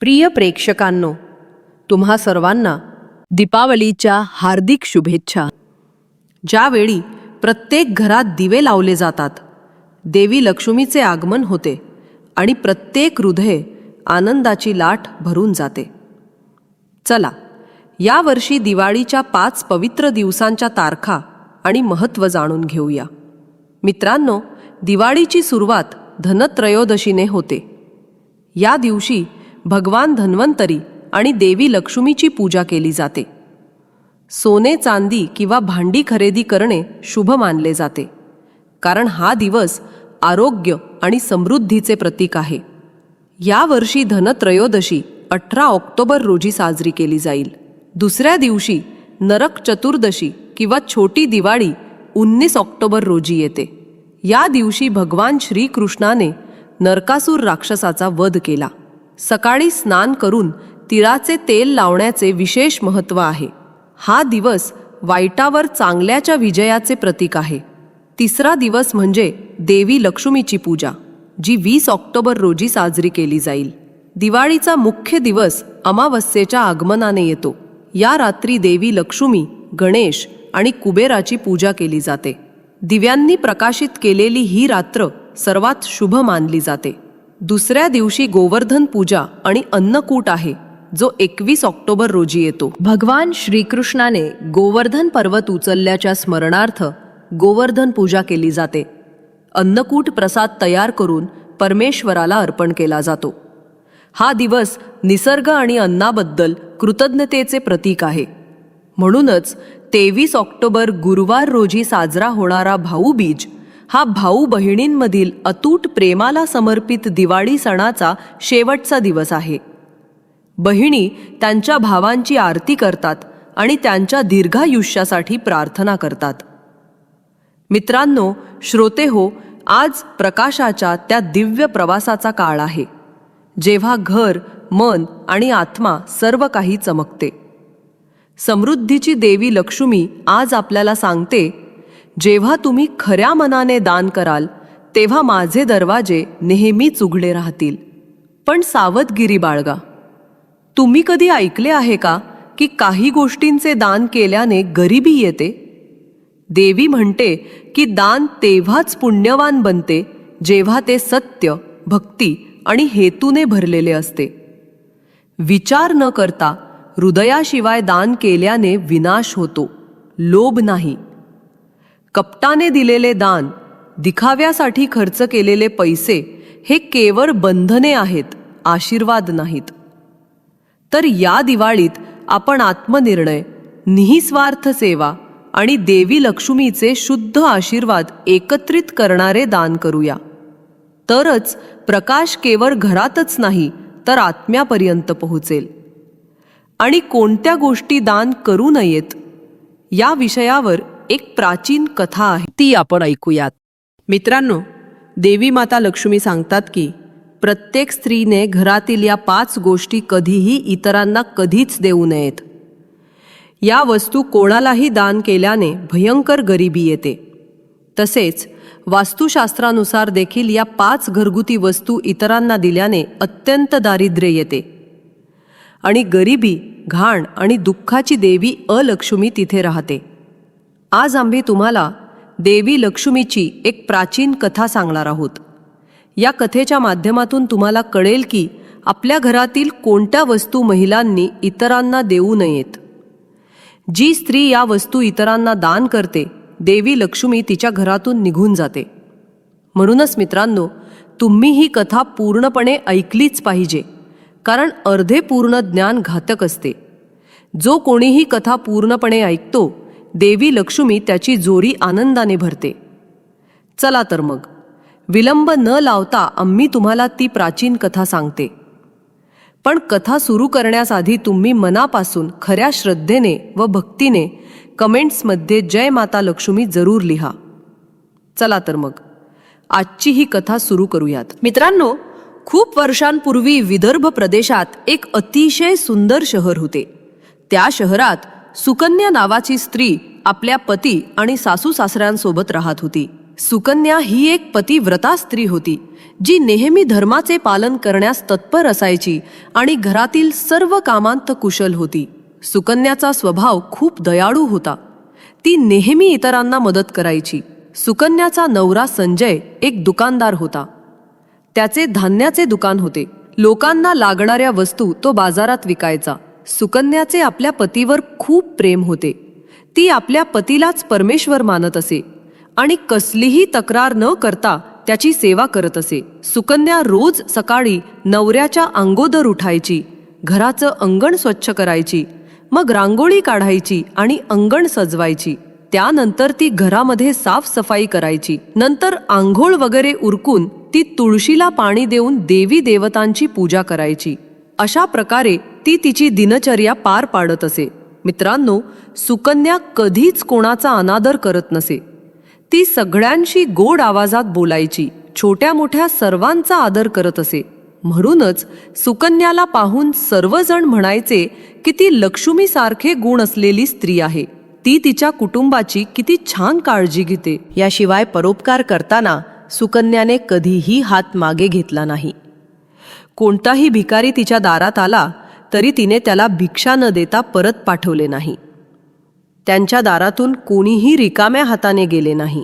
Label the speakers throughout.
Speaker 1: प्रिय प्रेक्षकांनो तुम्हा सर्वांना दीपावलीच्या हार्दिक शुभेच्छा. ज्यावेळी प्रत्येक घरात दिवे लावले जातात देवी लक्ष्मीचे आगमन होते आणि प्रत्येक हृदय आनंदाची लाट भरून जाते. चला यावर्षी दिवाळीच्या पाच पवित्र दिवसांच्या तारखा आणि महत्त्व जाणून घेऊया. मित्रांनो दिवाळीची सुरुवात धनत्रयोदशीने होते. या दिवशी भगवान धन्वंतरी आणि देवी लक्ष्मीची पूजा केली जाते. सोने चांदी किंवा भांडी खरेदी करणे शुभ मानले जाते. कारण हा दिवस आरोग्य आणि समृद्धीचे प्रतीक आहे. यावर्षी धनत्रयोदशी अठरा ऑक्टोबर रोजी साजरी केली जाईल. दुसऱ्या दिवशी नरक चतुर्दशी किंवा छोटी दिवाळी उन्नीस ऑक्टोबर रोजी येते. या दिवशी भगवान श्रीकृष्णाने नरकासूर राक्षसाचा वध केला. सकाळी स्नान करून तिळाचे तेल लावण्याचे विशेष महत्त्व आहे. हा दिवस वाईटावर चांगल्याच्या विजयाचे प्रतीक आहे. तिसरा दिवस म्हणजे देवी लक्ष्मीची पूजा जी वीस ऑक्टोबर रोजी साजरी केली जाईल. दिवाळीचा मुख्य दिवस अमावस्येच्या आगमनाने येतो. या रात्री देवी लक्ष्मी गणेश आणि कुबेराची पूजा केली जाते. दिव्यांनी प्रकाशित केलेली ही रात्र सर्वात शुभ मानली जाते. दुसऱ्या दिवशी गोवर्धन पूजा आणि अन्नकूट आहे जो एकवीस ऑक्टोबर रोजी येतो. भगवान श्रीकृष्णाने गोवर्धन पर्वत उचलल्याच्या स्मरणार्थ गोवर्धन पूजा केली जाते. अन्नकूट प्रसाद तयार करून परमेश्वराला अर्पण केला जातो. हा दिवस निसर्ग आणि अन्नाबद्दल कृतज्ञतेचे प्रतीक आहे. म्हणूनच तेवीस ऑक्टोबर गुरुवार रोजी साजरा होणारा भाऊबीज हा भाऊ बहिणींमधील अतूट प्रेमाला समर्पित दिवाळी सणाचा शेवटचा दिवस आहे. बहिणी त्यांच्या भावांची आरती करतात आणि त्यांच्या दीर्घायुष्यासाठी प्रार्थना करतात. मित्रांनो श्रोते हो आज प्रकाशाच्या त्या दिव्य प्रवासाचा काळ आहे जेव्हा घर मन आणि आत्मा सर्व काही चमकते. समृद्धीची देवी लक्ष्मी आज आपल्याला सांगते जेव्हा तुम्ही खऱ्या मनाने दान कराल तेव्हा माझे दरवाजे नेहमीच उघडे राहतील. पण सावधगिरी बाळगा. तुम्ही कधी ऐकले आहे का की काही गोष्टींचे दान केल्याने गरिबी येते? देवी म्हणते की दान तेव्हाच पुण्यवान बनते जेव्हा ते सत्य भक्ती आणि हेतूने भरलेले असते. विचार न करता हृदयाशिवाय दान केल्याने विनाश होतो लोभ नाही. कपटाने दिलेले दान दिखाव्यासाठी खर्च केलेले पैसे हे केवळ बंधने आहेत आशीर्वाद नाहीत. तर या दिवाळीत आपण आत्मनिर्णय निःस्वार्थ सेवा आणि देवी लक्ष्मीचे शुद्ध आशीर्वाद एकत्रित करणारे दान करूया. तरच प्रकाश केवळ घरातच नाही तर आत्म्यापर्यंत पोहोचेल. आणि कोणत्या गोष्टी दान करू नयेत या विषयावर एक प्राचीन कथा आहे. ती आपण ऐकूयात. मित्रांनो देवी माता लक्ष्मी सांगतात की प्रत्येक स्त्रीने घरातील या पाच गोष्टी कधीही इतरांना कधीच देऊ नयेत. या वस्तू कोणालाही दान केल्याने भयंकर गरिबी येते. तसेच वास्तुशास्त्रानुसार देखील या पाच घरगुती वस्तू इतरांना दिल्याने अत्यंत दारिद्र्य येते. आणि गरिबी घाण आणि दुःखाची देवी अलक्ष्मी तिथे राहते. आज आम्ही तुम्हाला देवी लक्ष्मीची एक प्राचीन कथा सांगणार आहोत. या कथेच्या माध्यमातून तुम्हाला कळेल की आपल्या घरातील कोणत्या वस्तू महिलांनी इतरांना देऊ नयेत. जी स्त्री या वस्तू इतरांना दान करते देवी लक्ष्मी तिच्या घरातून निघून जाते. म्हणूनच मित्रांनो तुम्ही ही कथा पूर्णपणे ऐकलीच पाहिजे कारण अर्धे पूर्ण ज्ञान घातक असते. जो कोणीही कथा पूर्णपणे ऐकतो देवी लक्ष्मी त्याची जोरी आनंदाने भरते. चला तर मग. विलंब न लावता आम्ही तुम्हाला ती प्राचीन कथा सांगते. पण कथा सुरू करण्यास आधी तुम्ही मनापासून खऱ्या श्रद्धेने व भक्तीने कमेंट्समध्ये जय माता लक्ष्मी जरूर लिहा. चला तर मग. आजची ही कथा सुरू करूयात. मित्रांनो खूप वर्षांपूर्वी विदर्भ प्रदेशात एक अतिशय सुंदर शहर होते. त्या शहरात सुकन्या नावाची स्त्री आपल्या पती आणि सासू सासऱ्यांसोबत राहत होती. सुकन्या ही एक पतिव्रता स्त्री होती जी नेहमी धर्माचे पालन करण्यास तत्पर असायची आणि घरातील सर्व कामांत कुशल होती. सुकन्याचा स्वभाव खूप दयाळू होता. ती नेहमी इतरांना मदत करायची. सुकन्याचा नवरा संजय एक दुकानदार होता. त्याचे धान्याचे दुकान होते. लोकांना लागणाऱ्या वस्तू तो बाजारात विकायचा. सुकन्याचे आपल्या पतीवर खूप प्रेम होते. ती आपल्या पतीलाच परमेश्वर मानत असे आणि कसलीही तक्रार न करता त्याची सेवा करत असे. सुकन्या रोज सकाळी नवऱ्याच्या अंगोदर उठायची घराचं अंगण स्वच्छ करायची मग रांगोळी काढायची आणि अंगण सजवायची. त्यानंतर ती घरामध्ये साफसफाई करायची. नंतर आंघोळ वगैरे उरकून ती तुळशीला पाणी देऊन देवी देवतांची पूजा करायची. अशा प्रकारे ती तिची दिनचर्या पार पाडत असे. मित्रांनो सुकन्या कधीच कोणाचा अनादर करत नसे. ती सगळ्यांशी गोड आवाजात बोलायची छोट्या मोठ्या सर्वांचा आदर करत असे. म्हणूनच सुकन्याला पाहून सर्वजण म्हणायचे की ती लक्ष्मीसारखे गुण असलेली स्त्री आहे. ती तिच्या कुटुंबाची किती छान काळजी घेते. याशिवाय परोपकार करताना सुकन्याने कधीही हात मागे घेतला नाही. कोणताही भिकारी तिच्या दारात आला तरी तिने त्याला भिक्षा न देता परत पाठवले नाही. त्यांच्या दारातून कोणीही रिकाम्या हाताने गेले नाही.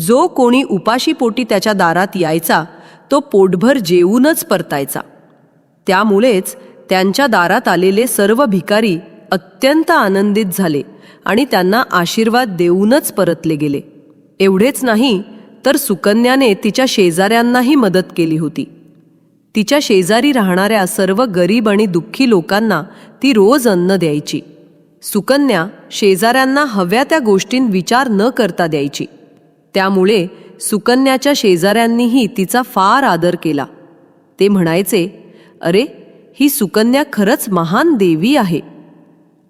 Speaker 1: जो कोणी उपाशीपोटी त्याच्या दारात यायचा तो पोटभर जेवूनच परतायचा. त्यामुळेच त्यांच्या दारात आलेले सर्व भिकारी अत्यंत आनंदित झाले आणि त्यांना आशीर्वाद देऊनच परतले गेले. एवढेच नाही तर सुकन्याने तिच्या शेजाऱ्यांनाही मदत केली होती. तिच्या शेजारी राहणाऱ्या सर्व गरीब आणि दुःखी लोकांना ती रोज अन्न द्यायची. सुकन्या शेजाऱ्यांना हव्या त्या गोष्टीं विचार न करता द्यायची. त्यामुळे सुकन्याच्या शेजाऱ्यांनीही तिचा फार आदर केला. ते म्हणायचे अरे ही सुकन्या खरंच महान देवी आहे.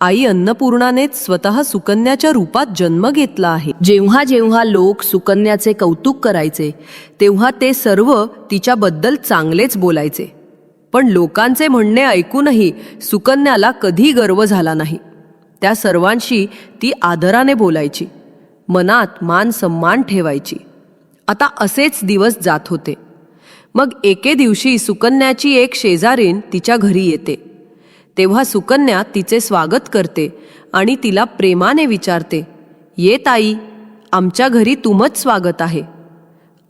Speaker 1: आई अन्नपूर्णानेच स्वतः सुकन्याच्या रूपात जन्म घेतला आहे. जेव्हा जेव्हा लोक सुकन्याचे कौतुक करायचे तेव्हा ते सर्व तिच्याबद्दल चांगलेच बोलायचे. पण लोकांचे म्हणणे ऐकूनही सुकन्याला कधी गर्व झाला नाही. त्या सर्वांशी ती आदराने बोलायची. मनात मान सन्मान ठेवायची. आता असेच दिवस जात होते. मग एके दिवशी सुकन्याची एक शेजारीण तिच्या घरी येते. तेव्हा सुकन्या तिचे स्वागत करते आणि तिला प्रेमाने विचारते ये ताई आमच्या घरी तुमच स्वागत आहे.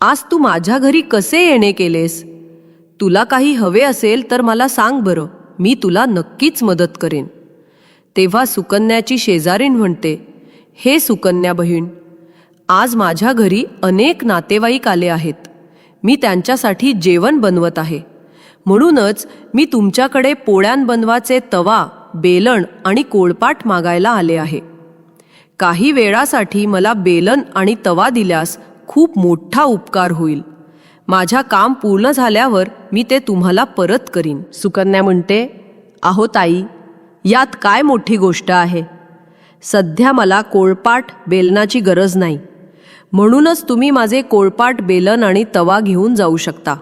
Speaker 1: आज तू माझ्या घरी कसे येणे केलेस? तुला काही हवे असेल तर मला सांग बरं मी तुला नक्कीच मदत करेन. तेव्हा सुकन्याची शेजारीण म्हणते हे सुकन्या बहीण आज माझ्या घरी अनेक नातेवाईक आले आहेत. मी त्यांच्यासाठी जेवण बनवत आहे. म्हणूनच मी तुमच्याकडे पोळ्यान बनवाचे तवा बेलन आणि कोळपाट मागायला आले आहे. काही वेळासाठी मला बेलन आणि तवा दिल्यास खूप मोठा उपकार होईल. माझ्या काम पूर्ण झाल्यावर मी ते तुम्हाला परत करीन. सुकन्या म्हणते आहो ताई यात काय मोठी गोष्ट आहे? सध्या मला कोळपाट बेलनाची गरज नाही. म्हणूनच तुम्ही माझे कोळपाट बेलन आणि तवा घेऊन जाऊ शकता.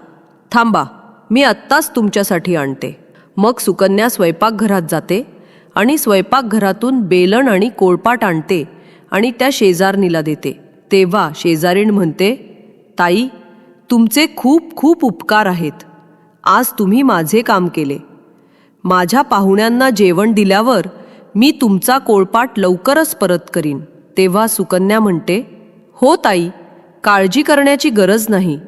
Speaker 1: थांबा. मी आत्ताच तुमच्यासाठी आणते. मग सुकन्या स्वयंपाकघरात जाते आणि स्वयंपाकघरातून बेलन आणि कोळपाट आणते आणि त्या शेजारणीला देते. तेव्हा शेजारीण म्हणते ताई तुमचे खूप खूप उपकार आहेत. आज तुम्ही माझे काम केले. माझ्या पाहुण्यांना जेवण दिल्यावर मी तुमचा कोळपाट लवकरच परत करीन. तेव्हा सुकन्या म्हणते हो ताई काळजी करण्याची गरज नाही.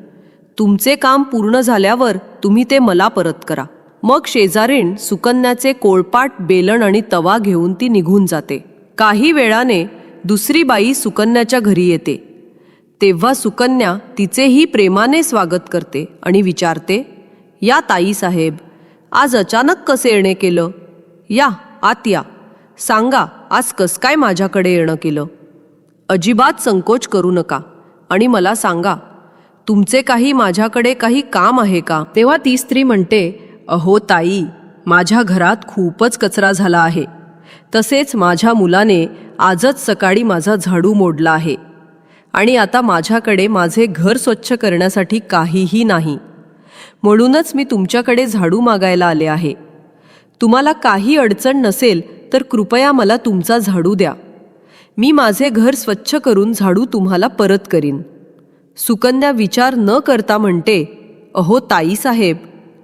Speaker 1: तुमचे काम पूर्ण झाल्यावर तुम्ही ते मला परत करा. मग शेजारीण सुकन्याचे कोळपाट बेलन आणि तवा घेऊन ती निघून जाते. काही वेळाने दुसरी बाई सुकन्याच्या घरी येते. तेव्हा सुकन्या तिचेही प्रेमाने स्वागत करते आणि विचारते या ताई साहेब आज अचानक कसे येणे केलं? या आत या. सांगा आज कस काय माझ्याकडे येणं केलं? अजिबात संकोच करू नका आणि मला सांगा तुमचे काही माझ्याकडे काही काम आहे का? तेव्हा ती स्त्री म्हणते अहो ताई माझ्या घरात खूपच कचरा झाला आहे. तसेच माझ्या मुलाने आजच सकाळी माझा झाडू मोडला आहे. आणि आता माझ्याकडे माझे घर स्वच्छ करण्यासाठी काहीही नाही. म्हणूनच मी तुमच्याकडे झाडू मागायला आले आहे. तुम्हाला काही अडचण नसेल तर कृपया मला तुमचा झाडू द्या. मी माझे घर स्वच्छ करून झाडू तुम्हाला परत करीन. सुकन्या विचार न करता म्हणते अहो ताईसाहेब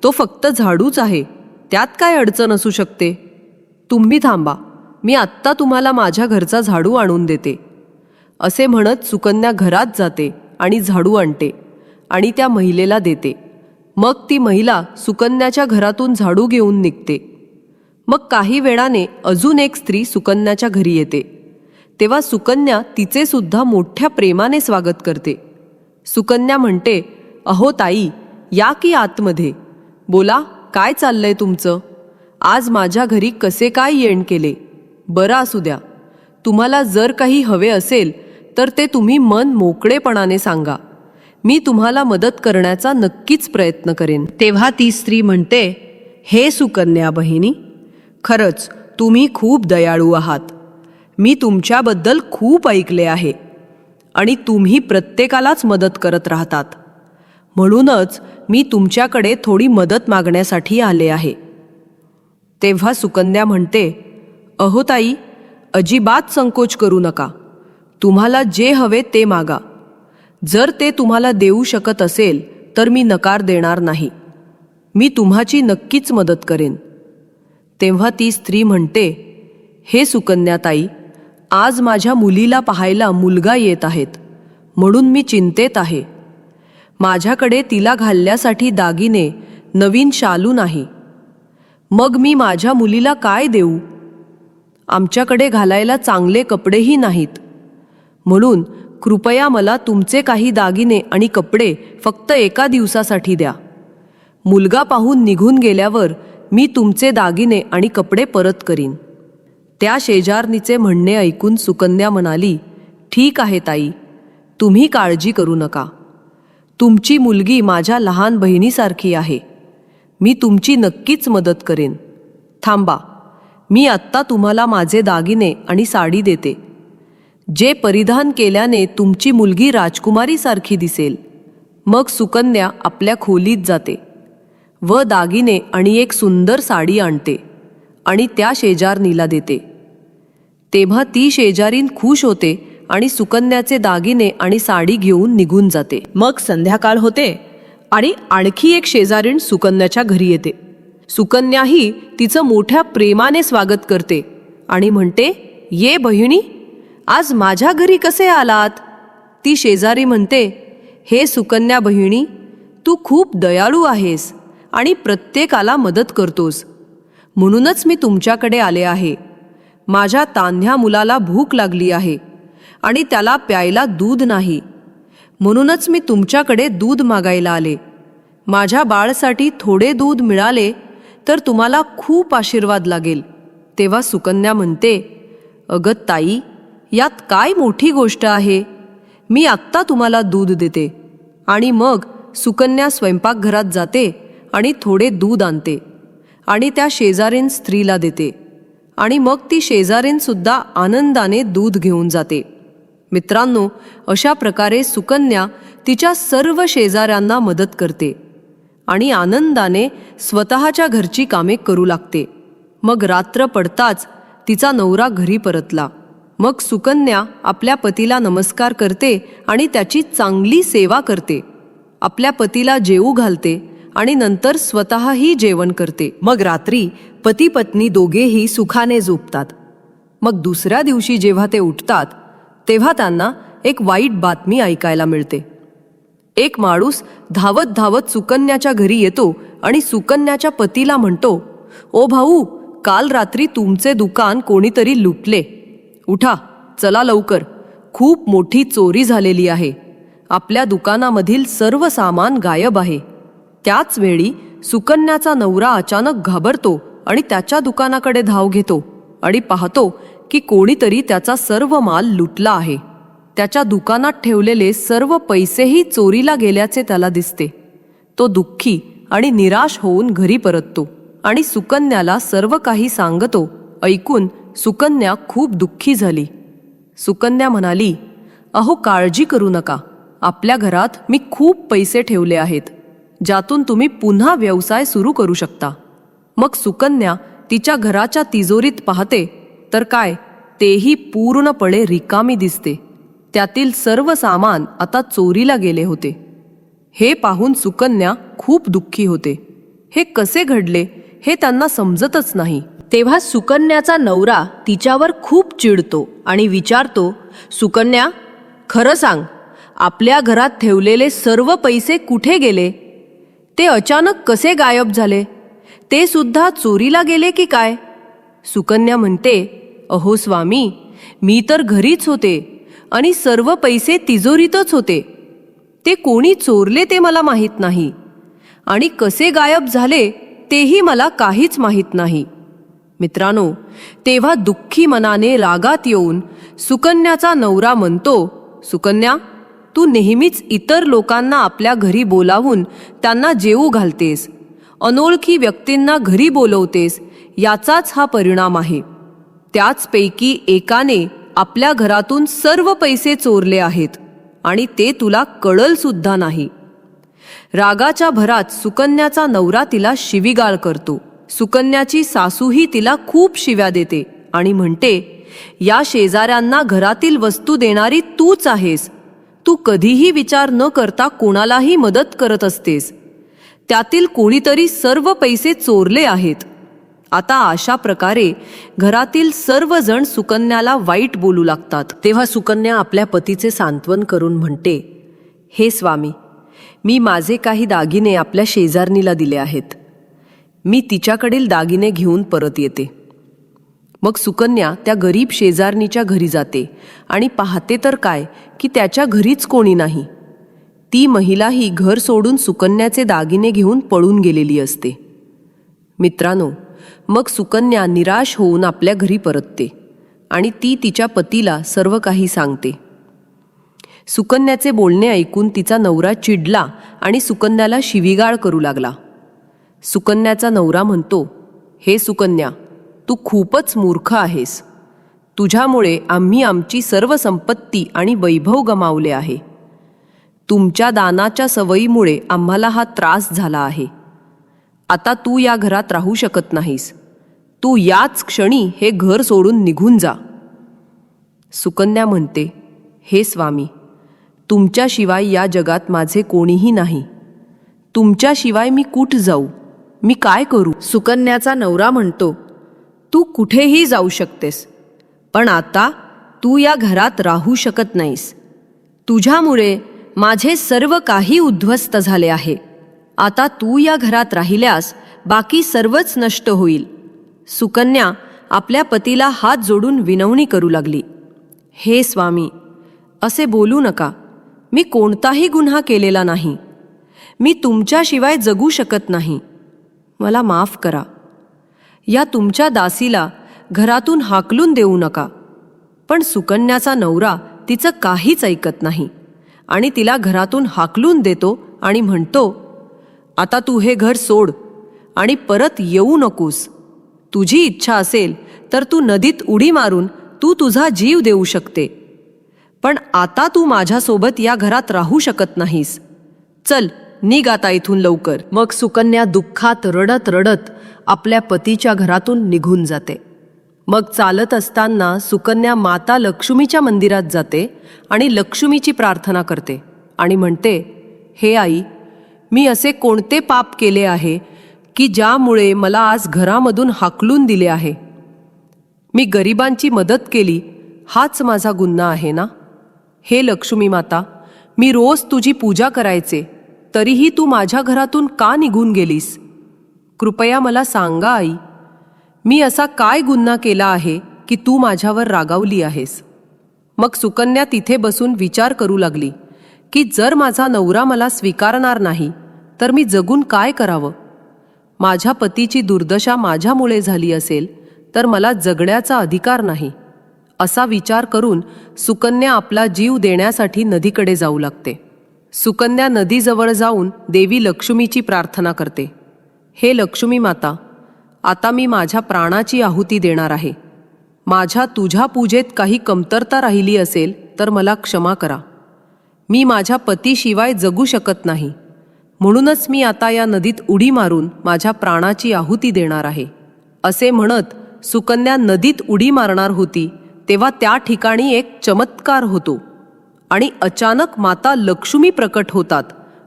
Speaker 1: तो फक्त झाडूच आहे त्यात काय अडचण असू शकते? तुम्ही थांबा मी आत्ता तुम्हाला माझ्या घरचा झाडू आणून देते. असे म्हणत सुकन्या घरात जाते आणि झाडू आणते आणि त्या महिलेला देते. मग ती महिला सुकन्याच्या घरातून झाडू घेऊन निघते. मग काही वेळाने अजून एक स्त्री सुकन्याच्या घरी येते. तेव्हा सुकन्या तिचे सुद्धा मोठ्या प्रेमाने स्वागत करते. सुकन्या म्हणते अहो ताई या की आतमध्ये. बोला काय चाललंय तुमचं? आज माझ्या घरी कसे काय येण केले? बरं असू द्या. तुम्हाला जर काही हवे असेल तर ते तुम्ही मन मोकळेपणाने सांगा. मी तुम्हाला मदत करण्याचा नक्कीच प्रयत्न करेन. तेव्हा ती स्त्री म्हणते हे सुकन्या बहिणी खरंच तुम्ही खूप दयाळू आहात. मी तुमच्याबद्दल खूप ऐकले आहे. आणि तुम्ही प्रत्येकालाच मदत करत राहतात. म्हणूनच मी तुमच्याकडे थोडी मदत मागण्यासाठी आले आहे. तेव्हा सुकन्या म्हणते अहो ताई अजिबात संकोच करू नका. तुम्हाला जे हवे ते मागा. जर ते तुम्हाला देऊ शकत असेल तर मी नकार देणार नाही. मी तुम्हाची नक्कीच मदत करेन. तेव्हा ती स्त्री म्हणते हे सुकन्याताई आज माझ्या मुलीला पाहायला मुलगा येत आहेत म्हणून मी चिंतेत आहे. माझ्याकडे तिला घालण्यासाठी दागिने नवीन शालू नाही. मग मी माझ्या मुलीला काय देऊ? आमच्याकडे घालायला चांगले कपडेही नाहीत. म्हणून कृपया मला तुमचे काही दागिने आणि कपडे फक्त एका दिवसासाठी द्या. मुलगा पाहून निघून गेल्यावर मी तुमचे दागिने आणि कपडे परत करीन. त्या शेजारणीचे म्हणणे ऐकून सुकन्या म्हणाली ठीक आहे ताई तुम्ही काळजी करू नका. तुमची मुलगी माझ्या लहान बहिणीसारखी आहे. मी तुमची नक्कीच मदत करेन. थांबा मी आत्ता तुम्हाला माझे दागिने आणि साडी देते. जे परिधान केल्याने तुमची मुलगी राजकुमारीसारखी दिसेल. मग सुकन्या आपल्या खोलीत जाते व दागिने आणि एक सुंदर साडी आणते आणि त्या शेजारणीला देते. तेव्हा ती शेजारीन खुश होते आणि सुकन्याचे दागिने आणि साडी घेऊन निघून जाते. मग संध्याकाळ होते आणि आणखी एक शेजारीण सुकन्याच्या घरी येते. सुकन्याही तिचं मोठ्या प्रेमाने स्वागत करते आणि म्हणते ये बहिणी आज माझ्या घरी कसे आलात? ती शेजारी म्हणते हे सुकन्या बहिणी तू खूप दयाळू आहेस आणि प्रत्येकाला मदत करतोस. म्हणूनच मी तुमच्याकडे आले आहे. माझ्या तान्ह्या मुलाला भूक लागली आहे आणि त्याला प्यायला दूध नाही. म्हणूनच मी तुमच्याकडे दूध मागायला आले. माझ्या बाळसाठी थोडे दूध मिळाले तर तुम्हाला खूप आशीर्वाद लागेल. तेव्हा सुकन्या म्हणते अगं ताई यात काय मोठी गोष्ट आहे? मी आत्ता तुम्हाला दूध देते. आणि मग सुकन्या स्वयंपाकघरात जाते आणि थोडे दूध आणते आणि त्या शेजारीन स्त्रीला देते. आणि मग ती शेजारीनसुद्धा आनंदाने दूध घेऊन जाते. मित्रांनो अशा प्रकारे सुकन्या तिच्या सर्व शेजाऱ्यांना मदत करते आणि आनंदाने स्वतःच्या घरची कामे करू लागते. मग रात्र पडताच तिचा नवरा घरी परतला. मग सुकन्या आपल्या पतीला नमस्कार करते आणि त्याची चांगली सेवा करते. आपल्या पतीला जेवू घालते आणि नंतर स्वतःही जेवण करते. मग रात्री पती पत्नी दोघेही सुखाने झोपतात. मग दुसऱ्या दिवशी जेव्हा ते उठतात तेव्हा त्यांना एक वाईट बातमी ऐकायला मिळते. एक माणूस धावत धावत सुकन्याच्या घरी येतो आणि सुकन्याच्या पतीला म्हणतो ओ भाऊ काल रात्री तुमचे दुकान कोणीतरी लुटले. उठा चला लवकर. खूप मोठी चोरी झालेली आहे. आपल्या दुकानामधील सर्व सामान गायब आहे. त्याच वेळी सुकन्याचा नवरा अचानक घाबरतो आणि त्याच्या दुकानाकडे धाव घेतो आणि पाहतो की कोणीतरी त्याचा सर्व माल लुटला आहे. त्याच्या दुकानात ठेवलेले सर्व पैसेही चोरीला गेल्याचे त्याला दिसते. तो दुःखी आणि निराश होऊन घरी परततो आणि सुकन्याला सर्व काही सांगतो. ऐकून सुकन्या खूप दुःखी झाली. सुकन्या म्हणाली अहो काळजी करू नका. आपल्या घरात मी खूप पैसे ठेवले आहेत. ज्यातून तुम्ही पुन्हा व्यवसाय सुरू करू शकता. मग सुकन्या तिच्या घराच्या तिजोरीत पाहते तर काय तेही पूर्णपणे रिकामी दिसते. त्यातील सर्व सामान आता चोरीला गेले होते. हे पाहून सुकन्या खूप दुःखी होते. हे कसे घडले हे त्यांना समजतच नाही. तेव्हा सुकन्याचा नवरा तिच्यावर खूप चिडतो आणि विचारतो सुकन्या खरं सांग आपल्या घरात ठेवलेले सर्व पैसे कुठे गेले? ते अचानक कसे गायब झाले? ते सुद्धा चोरीला गेले की काय? सुकन्या म्हणते अहो स्वामी मी तर घरीच होते आणि सर्व पैसे तिजोरीतच होते. ते कोणी चोरले ते मला माहीत नाही. आणि कसे गायब झाले तेही मला काहीच माहीत नाही. मित्रांनो तेव्हा दुःखी मनाने रागात येऊन सुकन्याचा नवरा म्हणतो सुकन्या तू नेहमीच इतर लोकांना आपल्या घरी बोलावून त्यांना जेवू घालतेस. अनोळखी व्यक्तींना घरी बोलवतेस याचाच हा परिणाम आहे. त्याचपैकी एकाने आपल्या घरातून सर्व पैसे चोरले आहेत आणि ते तुला कळल सुद्धा नाही. रागाच्या भरात सुकन्याचा नवरा तिला शिवीगाळ करतो. सुकन्याची सासूही तिला खूप शिव्या देते आणि म्हणते या शेजाऱ्यांना घरातील वस्तू देणारी तूच आहेस. तू कधीही विचार न करता कोणालाही मदत करत असतेस. त्यातील कोणीतरी सर्व पैसे चोरले आहेत. आता अशा प्रकारे घरातील सर्वजण सुकन्याला वाईट बोलू लागतात. तेव्हा सुकन्या आपल्या पतीचे सांत्वन करून म्हणते हे स्वामी मी माझे काही दागिने आपल्या शेजारणीला दिले आहेत. मी तिच्याकडील दागिने घेऊन परत येते. मग सुकन्या त्या गरीब शेजारणीच्या घरी जाते. आणि पाहते तर काय की त्याच्या घरीच कोणी नाही. ती महिलाही घर सोडून सुकन्याचे दागिने घेऊन पळून गेलेली असते. मित्रांनो मग सुकन्या निराश होऊन आपल्या घरी परतते आणि ती तिच्या पतीला सर्व काही सांगते. सुकन्याचे बोलणे ऐकून तिचा नवरा चिडला आणि सुकन्याला शिवीगाळ करू लागला. सुकन्याचा नवरा म्हणतो हे सुकन्या तू खूपच मूर्ख आहेस. तुझ्यामुळे आम्ही आमची सर्व संपत्ती आणि वैभव गमावले आहे. तुमच्या दानाच्या सवयीमुळे आम्हाला हा त्रास झाला आहे. आता तू या घरात राहू शकत नाहीस. तू याच क्षणी हे घर सोडून निघून जा. सुकन्या म्हणते हे स्वामी तुमच्याशिवाय या जगात माझे कोणीही नाही. तुमच्याशिवाय मी कुठ जाऊ? मी काय करू? सुकन्याचा नवरा म्हणतो तू कुठेही जाऊ शकतेस. पण आता तू या घरात राहू शकत नाहीस. तुझ्यामुळे माझे सर्व काही उद्ध्वस्त झाले आहे. आता तू या घरात राहिल्यास बाकी सर्वच नष्ट होईल. सुकन्या आपल्या पतीला हात जोडून विनवणी करू लागली. हे स्वामी असे बोलू नका. मी कोणताही गुन्हा केलेला नाही. मी तुमच्याशिवाय जगू शकत नाही. मला माफ करा. या तुमच्या दासीला घरातून हाकलून देऊ नका. पण सुकन्याचा नवरा तिचं काहीच ऐकत नाही आणि तिला घरातून हाकलून देतो आणि म्हणतो आता तू हे घर सोड आणि परत येऊ नकोस. तुझी इच्छा असेल तर तू नदीत उडी मारून तू तुझा जीव देऊ शकते. पण आता तू माझ्यासोबत या घरात राहू शकत नाहीस. चल निघ आता इथून लवकर. मग सुकन्या दुःखात रडत रडत आपल्या पतीच्या घरातून निघून जाते. मग चालत असताना सुकन्या माता लक्ष्मीच्या मंदिरात जाते आणि लक्ष्मीची प्रार्थना करते आणि म्हणते हे आई मी असे कोणते पाप केले आहे की ज्यामुळे मला आज घरामधून हाकलून दिले आहे? मी गरिबांची मदत केली हाच माझा गुन्हा आहे ना? हे लक्ष्मी माता मी रोज तुझी पूजा करायचे तरीही तू माझ्या घरातून का निघून गेलीस? कृपया मला सांगा आई. मी असा काय गुन्हा केला आहे की तू माझ्यावर रागावली आहेस? मग सुकन्या तिथे बसून विचार करू लागली की जर माझा नवरा मला स्वीकारणार नाही तर मी जगून काय करावं? माझ्या पतीची दुर्दशा माझ्यामुळे झाली असेल तर मला जगण्याचा अधिकार नाही. असा विचार करून सुकन्या आपला जीव देण्यासाठी नदीकडे जाऊ लागते. सुकन्या नदीजवळ जाऊन देवी लक्ष्मीची प्रार्थना करते. हे लक्ष्मी माता आता मी माझ्या प्राणाची आहुती देणार आहे. माझ्या तुझ्या पूजेत काही कमतरता राहिली असेल तर मला क्षमा करा. मी माझ्या पतीशिवाय जगू शकत नाही. म्हणूनच मी आता या नदीत उडी मारून माझ्या प्राणाची आहुती देणार आहे. असे म्हणत सुकन्या नदीत उडी मारणार होती तेव्हा त्या ठिकाणी एक चमत्कार होतो. आणि अचानक माता लक्ष्मी प्रकट होतात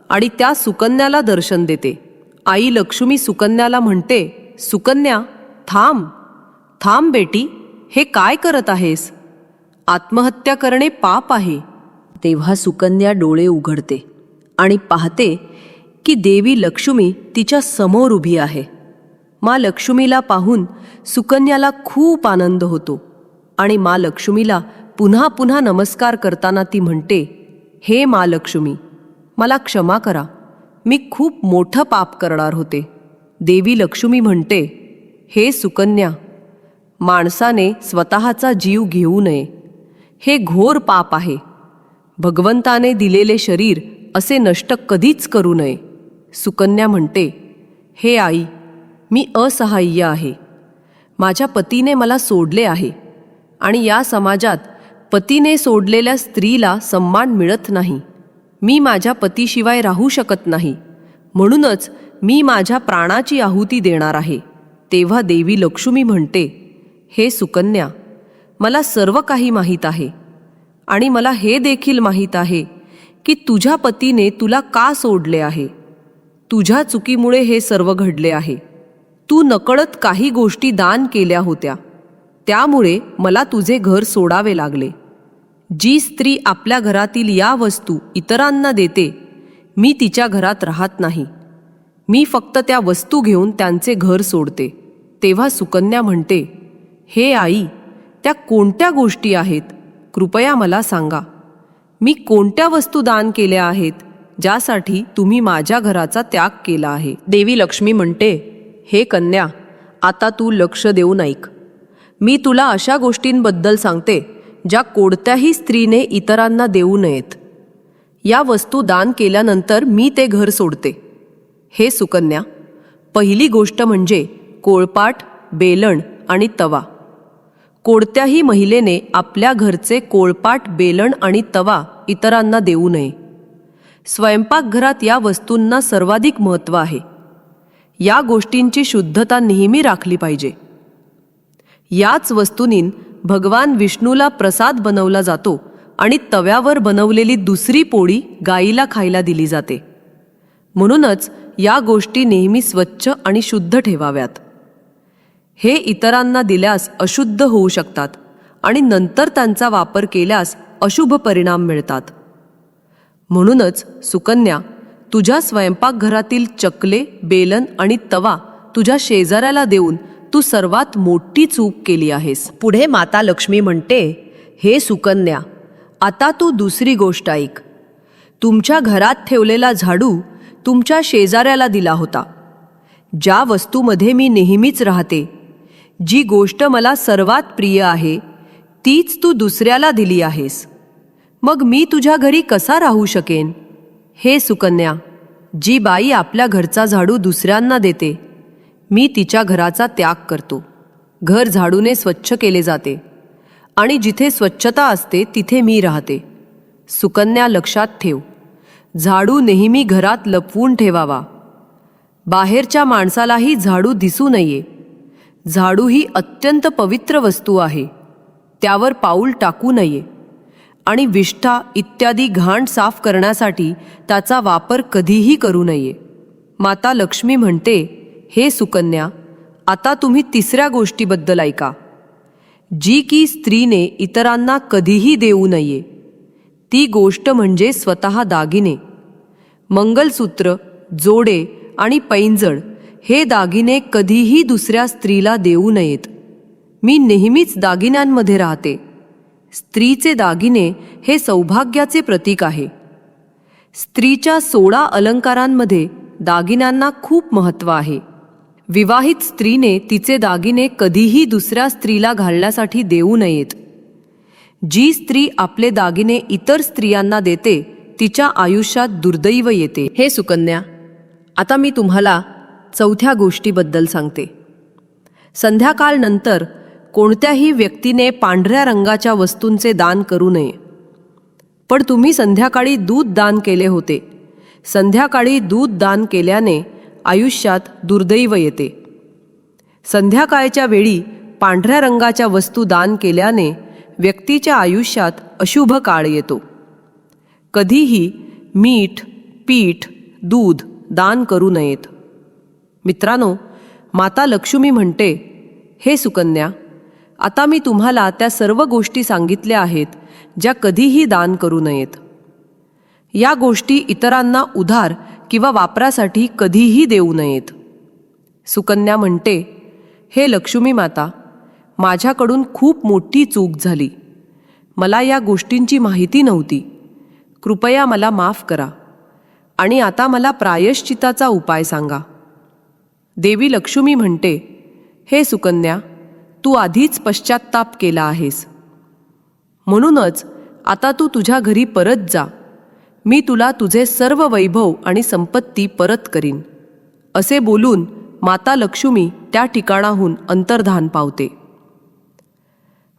Speaker 1: आणि त्या सुकन्याला दर्शन देते. आई लक्ष्मी सुकन्याला म्हणते सुकन्या थांब. थांब बेटी हे काय करत आहेस? आत्महत्या करणे पाप आहे.
Speaker 2: तेव्हा सुकन्या डोळे उघडते आणि पाहते की देवी लक्ष्मी तिच्या समोर उभी आहे. मा लक्ष्मीला पाहून सुकन्याला खूप आनंद होतो आणि मा लक्ष्मीला पुन्हा पुन्हा नमस्कार करताना ती म्हणते हे मा लक्ष्मी मला क्षमा करा. मी खूप मोठं पाप करणार होते. देवी लक्ष्मी म्हणते हे सुकन्या माणसाने स्वतःचा जीव घेऊ नये. हे घोर पाप आहे. भगवंताने दिलेले शरीर असे नष्ट कधीच करू नये. सुकन्या म्हणते हे आई मी असहाय्य आहे. माझ्या पतीने मला सोडले आहे आणि या समाजात पतीने सोडलेल्या स्त्रीला सन्मान मिळत नाही. मी माझ्या पतीशिवाय राहू शकत नाही. म्हणूनच मी माझ्या प्राणाची आहुती देणार आहे. तेव्हा देवी लक्ष्मी म्हणते हे सुकन्या मला सर्व काही माहीत आहे. आणि मला हे देखील माहीत आहे की तुझ्या पतीने तुला का सोडले आहे? तुझ्या चुकीमुळे हे सर्व घडले आहे. तू नकळत काही गोष्टी दान केल्या होत्या. त्यामुळे मला तुझे घर सोडावे लागले. जी स्त्री आपल्या घरातील या वस्तू इतरांना देते मी तिच्या घरात राहत नाही. मी फक्त त्या वस्तू घेऊन त्यांचे घर सोडते. तेव्हा सुकन्या म्हणते हे आई त्या कोणत्या गोष्टी आहेत? कृपया मला सांगा. मी कोणत्या वस्तू दान केल्या आहेत ज्यासाठी तुम्ही माझ्या घराचा त्याग केला आहे? देवी लक्ष्मी म्हणते हे कन्या आता तू लक्ष देऊन ऐक. मी तुला अशा गोष्टींबद्दल सांगते ज्या कोणत्याही स्त्रीने इतरांना देऊ नयेत. या वस्तू दान केल्यानंतर मी ते घर सोडते. हे सुकन्या पहिली गोष्ट म्हणजे कोळपाट बेलण आणि तवा. कोणत्याही महिलेने आपल्या घरचे कोळपाट बेलण आणि तवा इतरांना देऊ नये. स्वयंपाकघरात या वस्तूंना सर्वाधिक महत्त्व आहे. या गोष्टींची शुद्धता नेहमी राखली पाहिजे. याच वस्तूंनी भगवान विष्णूला प्रसाद बनवला जातो आणि तव्यावर बनवलेली दुसरी पोळी गाईला खायला दिली जाते. म्हणूनच या गोष्टी नेहमी स्वच्छ आणि शुद्ध ठेवाव्यात. हे इतरांना दिल्यास अशुद्ध होऊ शकतात आणि नंतर त्यांचा वापर केल्यास अशुभ परिणाम मिळतात. म्हणूनच सुकन्या तुझ्या स्वयंपाकघरातील चकले बेलन आणि तवा तुझ्या शेजाऱ्याला देऊन तू सर्वात मोठी चूक केली आहेस. पुढे माता लक्ष्मी म्हणते हे सुकन्या आता तू दुसरी गोष्ट ऐक. तुमच्या घरात ठेवलेला झाडू तुमच्या शेजाऱ्याला दिला होता. ज्या वस्तूमध्ये मी नेहमीच राहते जी गोष्ट मला सर्वात प्रिय आहे तीच तू दुसऱ्याला दिली आहेस. मग मी तुझ्या घरी कसा राहू शकेन? हे सुकन्या जी बाई आपल्या घरचा झाडू दुसऱ्यांना देते मी तिच्या घराचा त्याग करतो. घर झाडूने स्वच्छ केले जाते. आणि जिथे स्वच्छता असते तिथे मी राहते. सुकन्या लक्षात ठेव. झाडू नेहमी घरात लपवून ठेवावा. बाहेरच्या माणसालाही झाडू दिसू नये. झाडू ही अत्यंत पवित्र वस्तू आहे. त्यावर पाऊल टाकू नये. आणि विष्ठा इत्यादी घाण साफ करण्यासाठी त्याचा वापर कधीही करू नये. माता लक्ष्मी म्हणते हे सुकन्या आता तुम्ही तिसऱ्या गोष्टीबद्दल ऐका. जी की स्त्रीने इतरांना कधीही देऊ नये ती गोष्ट म्हणजे स्वतः दागिने. मंगलसूत्र जोडे आणि पैंजण हे दागिने कधीही दुसऱ्या स्त्रीला देऊ नयेत. मी नेहमीच दागिन्यांमध्ये राहते. स्त्रीचे दागिने हे सौभाग्याचे प्रतीक आहे. स्त्रीच्या सोळा अलंकारांमध्ये दागिन्यांना खूप महत्त्व आहे. विवाहित स्त्रीने तिचे दागिने कधीही दुसऱ्या स्त्रीला घालण्यासाठी देऊ नयेत. जी स्त्री आपले दागिने इतर स्त्रियांना देते तिच्या आयुष्यात दुर्दैव येते. हे सुकन्या आता मी तुम्हाला चौथ्या गोष्टीबद्दल सांगते. संध्याकाळनंतर कोणत्याही व्यक्तीने पांढऱ्या रंगाच्या वस्तूंचे दान करू नये. पण तुम्ही संध्याकाळी दूध दान केले होते. संध्याकाळी दूध दान केल्याने आयुष्यात दुर्दैव येते. संध्याकाळच्या वेळी पांढऱ्या रंगाच्या वस्तू दान केल्याने व्यक्तीच्या आयुष्यात अशुभ काळ येतो.
Speaker 1: कधीही मीठ पीठ दूध दान करू नयेत. मित्रांनो माता लक्ष्मी म्हणते हे सुकन्या आता मी तुम्हाला त्या सर्व गोष्टी सांगितल्या आहेत ज्या कधीही दान करू नयेत. या गोष्टी इतरांना उधार किंवा वापरासाठी कधीही देऊ नयेत. सुकन्या म्हणते हे लक्ष्मी माता माझ्याकडून खूप मोठी चूक झाली. मला या गोष्टींची माहिती नव्हती. कृपया मला माफ करा. आणि आता मला प्रायश्चिताचा उपाय सांगा. देवी लक्ष्मी म्हणते हे सुकन्या तू आधीच पश्चात्ताप केला आहेस. म्हणूनच आता तू तुझ्या घरी परत जा. मी तुला तुझे सर्व वैभव आणि संपत्ती परत करीन. असे बोलून माता लक्ष्मी त्या ठिकाणाहून अंतर्धान पावते.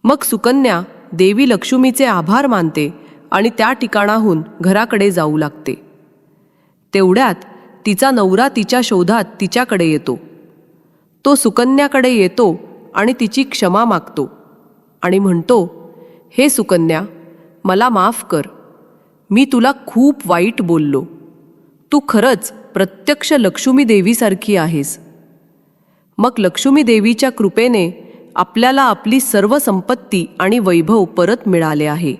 Speaker 1: मग सुकन्या देवी लक्ष्मीचे आभार मानते आणि त्या ठिकाणाहून घराकडे जाऊ लागते. तेवढ्यात तिचा नवरा तिच्या शोधात तिच्याकडे येतो. तो सुकन्याकडे येतो आणि तिची क्षमा मागतो आणि म्हणतो हे सुकन्या मला माफ कर. मी तुला खूप वाईट बोललो. तू खरंच प्रत्यक्ष लक्ष्मी देवीसारखी आहेस. मग लक्ष्मी देवीच्या कृपेने आपल्याला आपली सर्व संपत्ती आणि वैभव परत मिळाले आहे.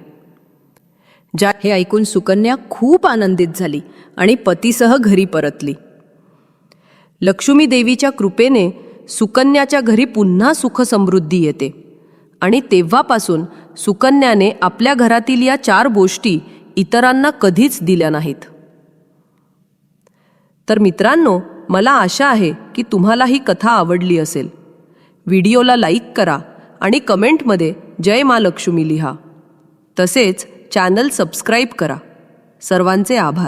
Speaker 2: ज्या हे ऐकून सुकन्या खूप आनंदित झाली आणि पतीसह घरी परतली.
Speaker 1: लक्ष्मी देवीच्या कृपेने सुकन्याच्या घरी पुन्हा सुख समृद्धी येते आणि तेव्हापासून सुकन्याने आपल्या घरातील या चार गोष्टी इतरांना कधीच दिल्या नाहीत. तर मित्रांनो मला आशा आहे की तुम्हाला ही कथा आवडली असेल. व्हिडिओला लाईक करा आणि कमेंटमध्ये जय मा लक्ष्मी लिहा. तसेच चॅनल सबस्क्राईब करा. सर्वांचे आभार.